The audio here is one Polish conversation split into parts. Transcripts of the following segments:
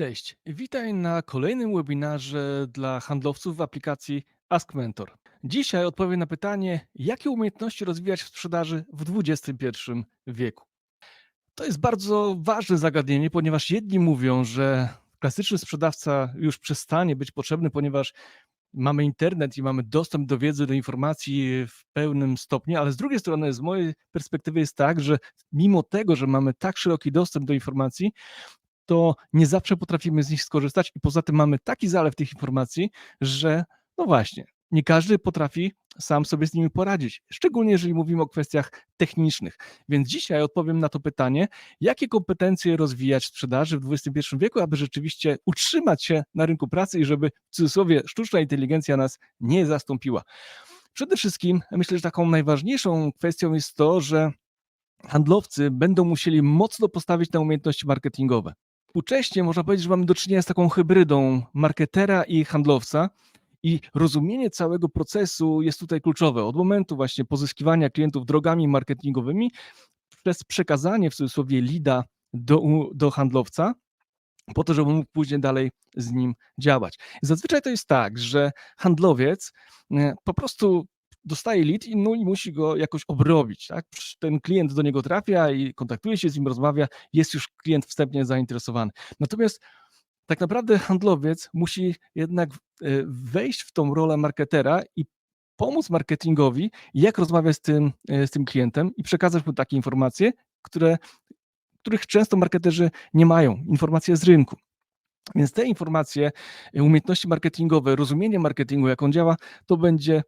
Cześć, witaj na kolejnym webinarze dla handlowców w aplikacji Ask Mentor. Dzisiaj odpowiem na pytanie, jakie umiejętności rozwijać w sprzedaży w XXI wieku. To jest bardzo ważne zagadnienie, ponieważ jedni mówią, że klasyczny sprzedawca już przestanie być potrzebny, ponieważ mamy internet i mamy dostęp do wiedzy, do informacji w pełnym stopniu, ale z drugiej strony, z mojej perspektywy, jest tak, że mimo tego, że mamy tak szeroki dostęp do informacji, to nie zawsze potrafimy z nich skorzystać i poza tym mamy taki zalew tych informacji, że no właśnie, nie każdy potrafi sam sobie z nimi poradzić, szczególnie jeżeli mówimy o kwestiach technicznych. Więc dzisiaj odpowiem na to pytanie, jakie kompetencje rozwijać w sprzedaży w XXI wieku, aby rzeczywiście utrzymać się na rynku pracy i żeby w cudzysłowie sztuczna inteligencja nas nie zastąpiła. Przede wszystkim myślę, że taką najważniejszą kwestią jest to, że handlowcy będą musieli mocno postawić na umiejętności marketingowe. Współcześnie można powiedzieć, że mamy do czynienia z taką hybrydą marketera i handlowca. I rozumienie całego procesu jest tutaj kluczowe. Od momentu właśnie pozyskiwania klientów drogami marketingowymi przez przekazanie w cudzysłowie lida do, do handlowca, po to, żeby mógł później dalej z nim działać. Zazwyczaj to jest tak, że handlowiec e, po prostu dostaje lead i, no, i musi go jakoś obrobić. Tak? Ten klient do niego trafia i kontaktuje się z nim, rozmawia, jest już klient wstępnie zainteresowany. Natomiast tak naprawdę handlowiec musi jednak e, wejść w tą rolę marketera i pomóc marketingowi, jak rozmawiać z tym, e, z tym klientem i przekazać mu takie informacje, które, których często marketerzy nie mają, informacje z rynku. Więc te informacje, e, umiejętności marketingowe, rozumienie marketingu, jak on działa, to będzie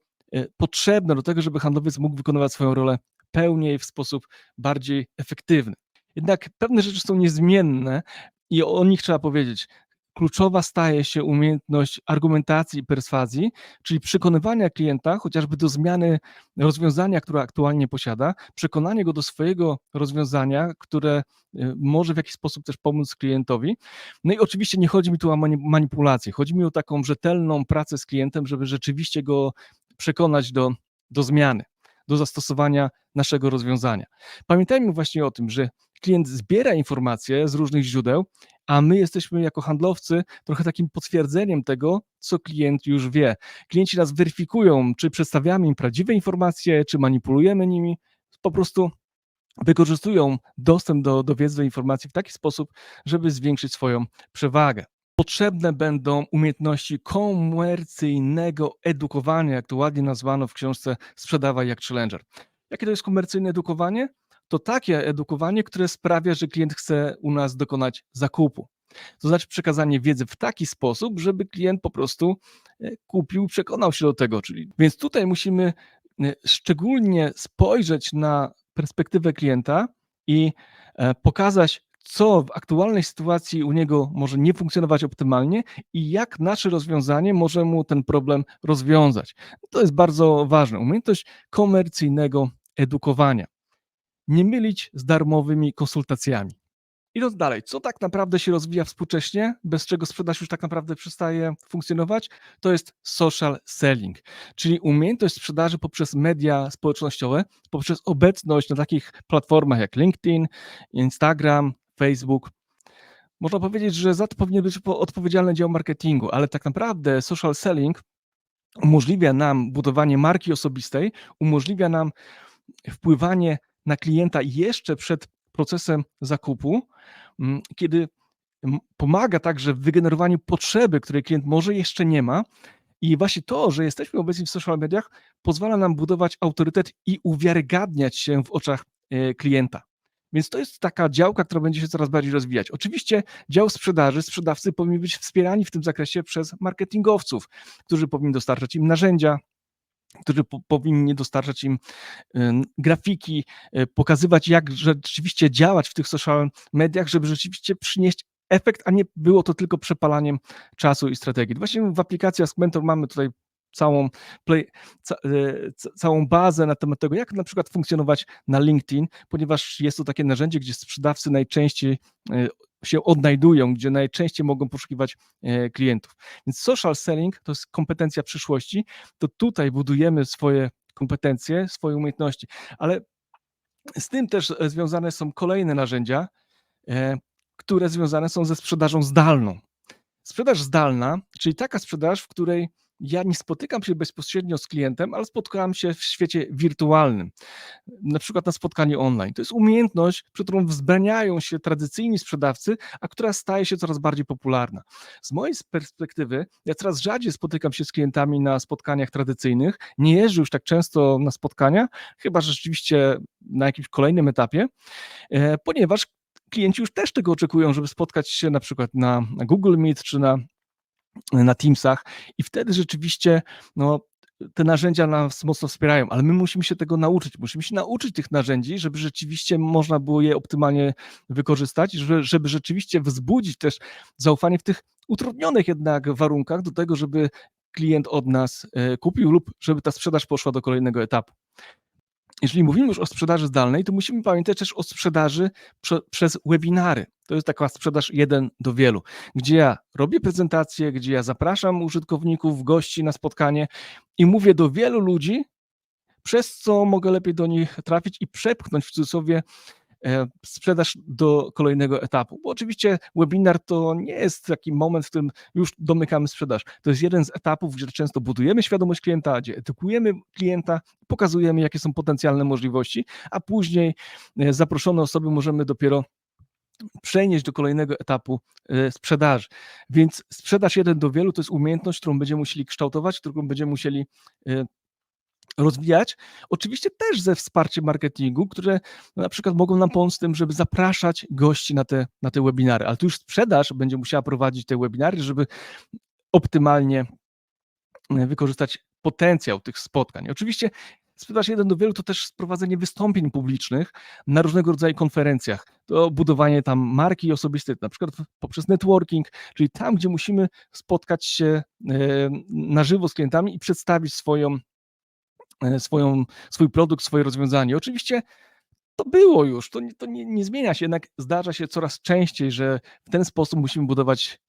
potrzebne do tego, żeby handlowiec mógł wykonywać swoją rolę pełniej, w sposób bardziej efektywny. Jednak pewne rzeczy są niezmienne i o nich trzeba powiedzieć kluczowa staje się umiejętność argumentacji i perswazji, czyli przekonywania klienta chociażby do zmiany rozwiązania, które aktualnie posiada, przekonanie go do swojego rozwiązania, które y, może w jakiś sposób też pomóc klientowi. No i oczywiście nie chodzi mi tu o manipulację, chodzi mi o taką rzetelną pracę z klientem, żeby rzeczywiście go przekonać do, do zmiany, do zastosowania naszego rozwiązania. Pamiętajmy właśnie o tym, że klient zbiera informacje z różnych źródeł, a my jesteśmy jako handlowcy trochę takim potwierdzeniem tego, co klient już wie. Klienci nas weryfikują, czy przedstawiamy im prawdziwe informacje, czy manipulujemy nimi. Po prostu wykorzystują dostęp do, do wiedzy, do informacji w taki sposób, żeby zwiększyć swoją przewagę. Potrzebne będą umiejętności komercyjnego edukowania, jak to ładnie nazwano w książce Sprzedawaj jak Challenger. Jakie to jest komercyjne edukowanie? to takie edukowanie, które sprawia, że klient chce u nas dokonać zakupu. To znaczy przekazanie wiedzy w taki sposób, żeby klient po prostu e, kupił, przekonał się do tego. Czyli, więc tutaj musimy e, szczególnie spojrzeć na perspektywę klienta i e, pokazać, co w aktualnej sytuacji u niego może nie funkcjonować optymalnie i jak nasze rozwiązanie może mu ten problem rozwiązać. To jest bardzo ważne. Umiejętność komercyjnego edukowania nie mylić z darmowymi konsultacjami. Idąc dalej, co tak naprawdę się rozwija współcześnie, bez czego sprzedaż już tak naprawdę przestaje funkcjonować, to jest social selling, czyli umiejętność sprzedaży poprzez media społecznościowe, poprzez obecność na takich platformach jak LinkedIn, Instagram, Facebook. Można powiedzieć, że za to powinien być odpowiedzialny dział marketingu, ale tak naprawdę social selling umożliwia nam budowanie marki osobistej, umożliwia nam wpływanie na klienta jeszcze przed procesem zakupu, mm, kiedy pomaga także w wygenerowaniu potrzeby, której klient może jeszcze nie ma. I właśnie to, że jesteśmy obecni w social mediach, pozwala nam budować autorytet i uwiarygadniać się w oczach e, klienta. Więc to jest taka działka, która będzie się coraz bardziej rozwijać. Oczywiście dział sprzedaży, sprzedawcy powinni być wspierani w tym zakresie przez marketingowców, którzy powinni dostarczać im narzędzia, którzy po, powinni dostarczać im grafiki, e, pokazywać, jak rzeczywiście działać w tych social mediach, żeby rzeczywiście przynieść efekt, a nie było to tylko przepalaniem czasu i strategii. Właśnie w aplikacji Ask Mentor mamy tutaj całą, play, ca, e, całą bazę na temat tego, jak na przykład funkcjonować na LinkedIn, ponieważ jest to takie narzędzie, gdzie sprzedawcy najczęściej e, się odnajdują, gdzie najczęściej mogą poszukiwać e, klientów. Więc social selling to jest kompetencja przyszłości, to tutaj budujemy swoje kompetencje, swoje umiejętności, ale z tym też związane są kolejne narzędzia, które związane są ze sprzedażą zdalną. Sprzedaż zdalna, czyli taka sprzedaż, w której ja nie spotykam się bezpośrednio z klientem, ale spotkałem się w świecie wirtualnym, na przykład na spotkaniu online. To jest umiejętność, przed którą wzbraniają się tradycyjni sprzedawcy, a która staje się coraz bardziej popularna. Z mojej perspektywy, ja coraz rzadziej spotykam się z klientami na spotkaniach tradycyjnych, nie jeżdżę już tak często na spotkania, chyba że rzeczywiście na jakimś kolejnym etapie, e, ponieważ klienci już też tego oczekują, żeby spotkać się na przykład na Google Meet czy na na Teamsach i wtedy rzeczywiście no, te narzędzia nas mocno wspierają, ale my musimy się tego nauczyć. Musimy się nauczyć tych narzędzi, żeby rzeczywiście można było je optymalnie wykorzystać, żeby, żeby rzeczywiście wzbudzić też zaufanie w tych utrudnionych jednak warunkach do tego, żeby klient od nas e, kupił lub żeby ta sprzedaż poszła do kolejnego etapu jeżeli mówimy już o sprzedaży zdalnej, to musimy pamiętać też o sprzedaży prze, przez webinary. To jest taka sprzedaż jeden do wielu, gdzie ja robię prezentację, gdzie ja zapraszam użytkowników, gości na spotkanie i mówię do wielu ludzi, przez co mogę lepiej do nich trafić i przepchnąć w cudzysłowie sprzedaż do kolejnego etapu. Bo oczywiście webinar to nie jest taki moment, w którym już domykamy sprzedaż. To jest jeden z etapów, gdzie często budujemy świadomość klienta, gdzie edukujemy klienta, pokazujemy, jakie są potencjalne możliwości, a później e, zaproszone osoby możemy dopiero przenieść do kolejnego etapu e, sprzedaży. Więc sprzedaż jeden do wielu to jest umiejętność, którą będziemy musieli kształtować, którą będziemy musieli rozwijać. Oczywiście też ze wsparciem marketingu, które na przykład mogą nam pomóc w tym, żeby zapraszać gości na te, na te webinary, ale tu już sprzedaż będzie musiała prowadzić te webinary, żeby optymalnie e, wykorzystać potencjał tych spotkań. Oczywiście sprzedaż jeden do wielu to też sprowadzenie wystąpień publicznych na różnego rodzaju konferencjach, to budowanie tam marki osobistej, na przykład poprzez networking, czyli tam, gdzie musimy spotkać się e, na żywo z klientami i przedstawić swoją swoją, swój produkt, swoje rozwiązanie. Oczywiście to było już, to, nie, to nie, nie zmienia się, jednak zdarza się coraz częściej, że w ten sposób musimy budować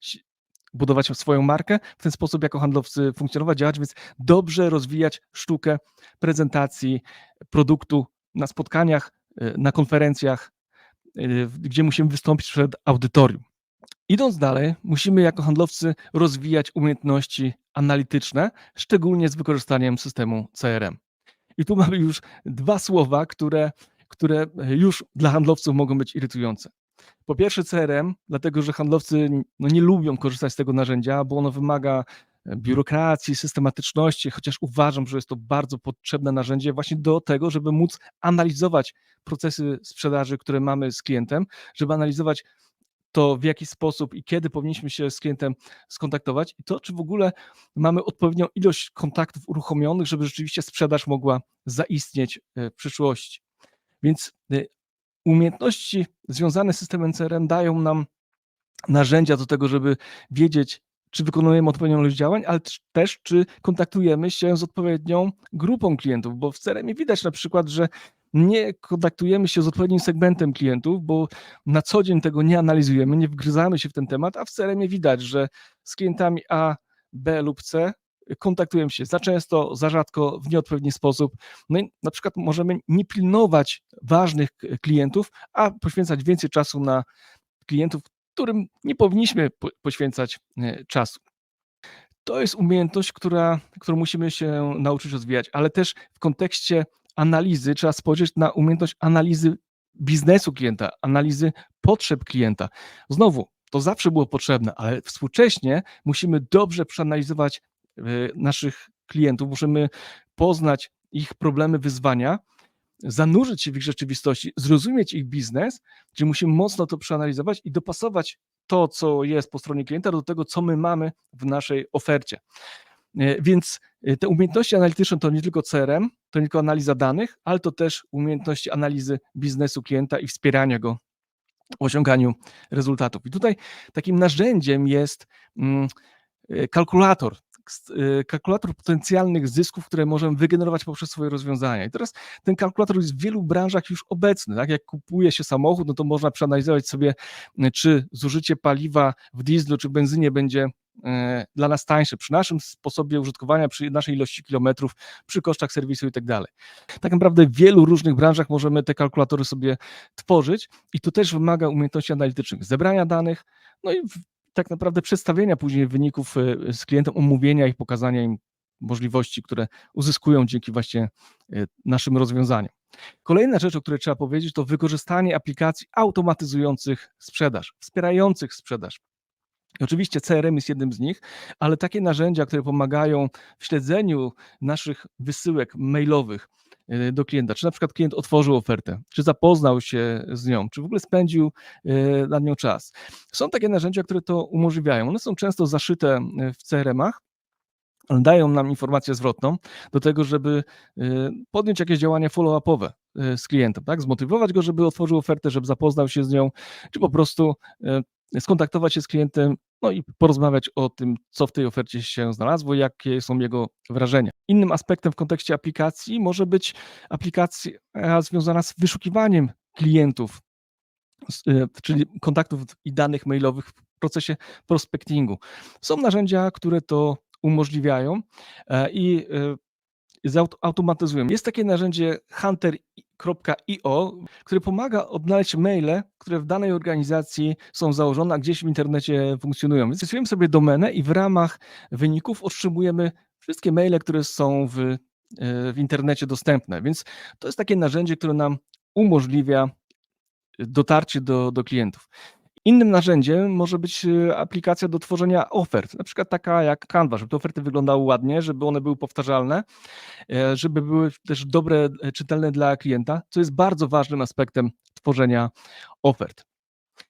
budować swoją markę, w ten sposób jako handlowcy funkcjonować, działać, więc dobrze rozwijać sztukę prezentacji produktu na spotkaniach, e, na konferencjach, e, gdzie musimy wystąpić przed audytorium. Idąc dalej, musimy jako handlowcy rozwijać umiejętności analityczne, szczególnie z wykorzystaniem systemu CRM. I tu mamy już dwa słowa, które, które już dla handlowców mogą być irytujące. Po pierwsze CRM, dlatego że handlowcy no, nie lubią korzystać z tego narzędzia, bo ono wymaga e, biurokracji, systematyczności, chociaż uważam, że jest to bardzo potrzebne narzędzie właśnie do tego, żeby móc analizować procesy sprzedaży, które mamy z klientem, żeby analizować to w jaki sposób i kiedy powinniśmy się z klientem skontaktować i to, czy w ogóle mamy odpowiednią ilość kontaktów uruchomionych, żeby rzeczywiście sprzedaż mogła zaistnieć e, w przyszłości. Więc e, umiejętności związane z systemem CRM dają nam narzędzia do tego, żeby wiedzieć, czy wykonujemy odpowiednią ilość działań, ale też czy kontaktujemy się z odpowiednią grupą klientów, bo w CRM widać na przykład, że nie kontaktujemy się z odpowiednim segmentem klientów, bo na co dzień tego nie analizujemy, nie wgryzamy się w ten temat, a w crm widać, że z klientami A, B lub C kontaktujemy się za często, za rzadko, w nieodpowiedni sposób. No i na przykład możemy nie pilnować ważnych klientów, a poświęcać więcej czasu na klientów, którym nie powinniśmy poświęcać e, czasu. To jest umiejętność, która, którą musimy się nauczyć rozwijać, ale też w kontekście analizy trzeba spojrzeć na umiejętność analizy biznesu klienta, analizy potrzeb klienta. Znowu, to zawsze było potrzebne, ale współcześnie musimy dobrze przeanalizować e, naszych klientów, musimy poznać ich problemy, wyzwania, zanurzyć się w ich rzeczywistości, zrozumieć ich biznes, czyli musimy mocno to przeanalizować i dopasować to, co jest po stronie klienta, do tego, co my mamy w naszej ofercie. E, więc te umiejętności analityczne to nie tylko CRM, to nie tylko analiza danych, ale to też umiejętności analizy biznesu klienta i wspierania go w osiąganiu rezultatów. I tutaj takim narzędziem jest mm, e, kalkulator, kalkulator potencjalnych zysków, które możemy wygenerować poprzez swoje rozwiązania. I teraz ten kalkulator jest w wielu branżach już obecny. Tak? Jak kupuje się samochód, no to można przeanalizować sobie, czy zużycie paliwa w dieslu czy benzynie będzie dla nas tańsze, przy naszym sposobie użytkowania, przy naszej ilości kilometrów, przy kosztach serwisu i tak dalej. Tak naprawdę w wielu różnych branżach możemy te kalkulatory sobie tworzyć i to też wymaga umiejętności analitycznych, zebrania danych, no i tak naprawdę przedstawienia później wyników, e, z klientem, omówienia ich, pokazania im możliwości, które uzyskują dzięki właśnie, e, naszym rozwiązaniom. Kolejna rzecz, o której trzeba powiedzieć, to wykorzystanie aplikacji automatyzujących sprzedaż, wspierających sprzedaż. Oczywiście CRM jest jednym z nich, ale takie narzędzia, które pomagają w śledzeniu naszych wysyłek mailowych, e, do klienta, czy na przykład klient otworzył ofertę, czy zapoznał się z nią, czy w ogóle spędził, e, nad nią czas. Są takie narzędzia, które to umożliwiają. One są często zaszyte, e, w CRM-ach, dają nam informację zwrotną do tego, żeby, podjąć jakieś działania follow-upowe, z klientem, tak? Zmotywować go, żeby otworzył ofertę, żeby zapoznał się z nią, czy po prostu, skontaktować się z klientem, no i porozmawiać o tym, co w tej ofercie się znalazło, jakie są jego wrażenia. Innym aspektem w kontekście aplikacji może być aplikacja związana z wyszukiwaniem klientów, z czyli kontaktów i danych mailowych w procesie prospectingu. Są narzędzia, które to umożliwiają, i zautomatyzują. Jest takie narzędzie hunter.io, które pomaga odnaleźć maile, które w danej organizacji są założone, a gdzieś w internecie funkcjonują. Więc sobie domenę i w ramach wyników otrzymujemy wszystkie maile, które są w, e, w internecie dostępne. Więc to jest takie narzędzie, które nam umożliwia dotarcie do, do klientów. Innym narzędziem może być e, aplikacja do tworzenia ofert, na przykład taka jak Canva, żeby te oferty wyglądały ładnie, żeby one były powtarzalne, e, żeby były też dobre, e, czytelne dla klienta, co jest bardzo ważnym aspektem tworzenia ofert.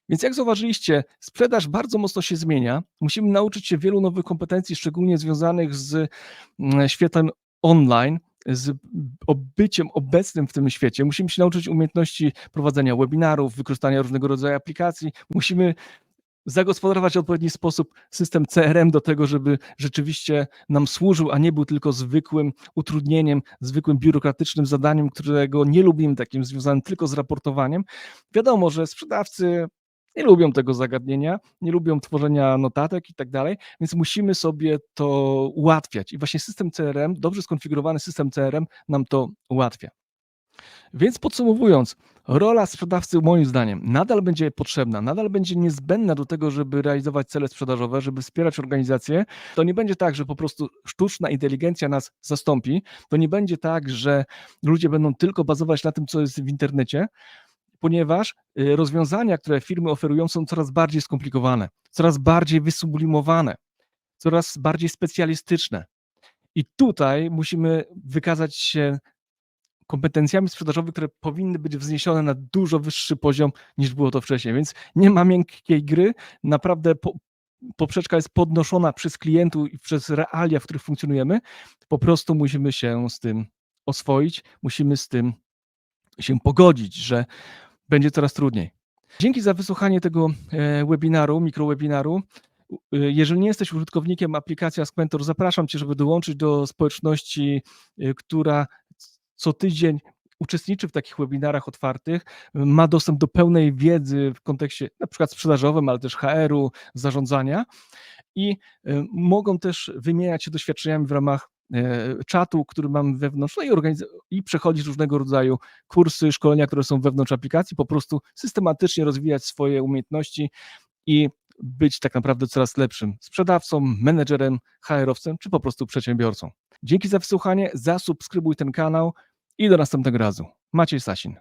Więc jak zauważyliście, sprzedaż bardzo mocno się zmienia. Musimy nauczyć się wielu nowych kompetencji, szczególnie związanych z mm, światem online, z byciem obecnym w tym świecie. Musimy się nauczyć umiejętności prowadzenia webinarów, wykorzystania różnego rodzaju aplikacji. Musimy zagospodarować w odpowiedni sposób system CRM do tego, żeby rzeczywiście nam służył, a nie był tylko zwykłym utrudnieniem, zwykłym biurokratycznym zadaniem, którego nie lubimy, takim związanym tylko z raportowaniem. Wiadomo, że sprzedawcy nie lubią tego zagadnienia, nie lubią tworzenia notatek i tak dalej, więc musimy sobie to ułatwiać. I właśnie system CRM, dobrze skonfigurowany system CRM nam to ułatwia. Więc podsumowując, rola sprzedawcy moim zdaniem nadal będzie potrzebna, nadal będzie niezbędna do tego, żeby realizować cele sprzedażowe, żeby wspierać organizację. To nie będzie tak, że po prostu sztuczna inteligencja nas zastąpi. To nie będzie tak, że ludzie będą tylko bazować na tym, co jest w internecie, ponieważ y, rozwiązania, które firmy oferują, są coraz bardziej skomplikowane, coraz bardziej wysublimowane, coraz bardziej specjalistyczne. I tutaj musimy wykazać się kompetencjami sprzedażowymi, które powinny być wzniesione na dużo wyższy poziom niż było to wcześniej. Więc nie ma miękkiej gry. Naprawdę po, poprzeczka jest podnoszona przez klientów i przez realia, w których funkcjonujemy. Po prostu musimy się z tym oswoić, musimy z tym się pogodzić, że będzie coraz trudniej. Dzięki za wysłuchanie tego e, webinaru, mikrowebinaru. Jeżeli nie jesteś użytkownikiem aplikacji Askmentor, zapraszam Cię, żeby dołączyć do społeczności, e, która co tydzień uczestniczy w takich webinarach otwartych, ma dostęp do pełnej wiedzy w kontekście na przykład sprzedażowym, ale też HR-u, zarządzania i e, mogą też wymieniać się doświadczeniami w ramach E, czatu, który mam wewnątrz, no i, organiz- i przechodzić różnego rodzaju kursy, szkolenia, które są wewnątrz aplikacji, po prostu systematycznie rozwijać swoje umiejętności i być tak naprawdę coraz lepszym sprzedawcą, menedżerem, HR-owcem czy po prostu przedsiębiorcą. Dzięki za wysłuchanie, zasubskrybuj ten kanał i do następnego razu. Maciej Sasin.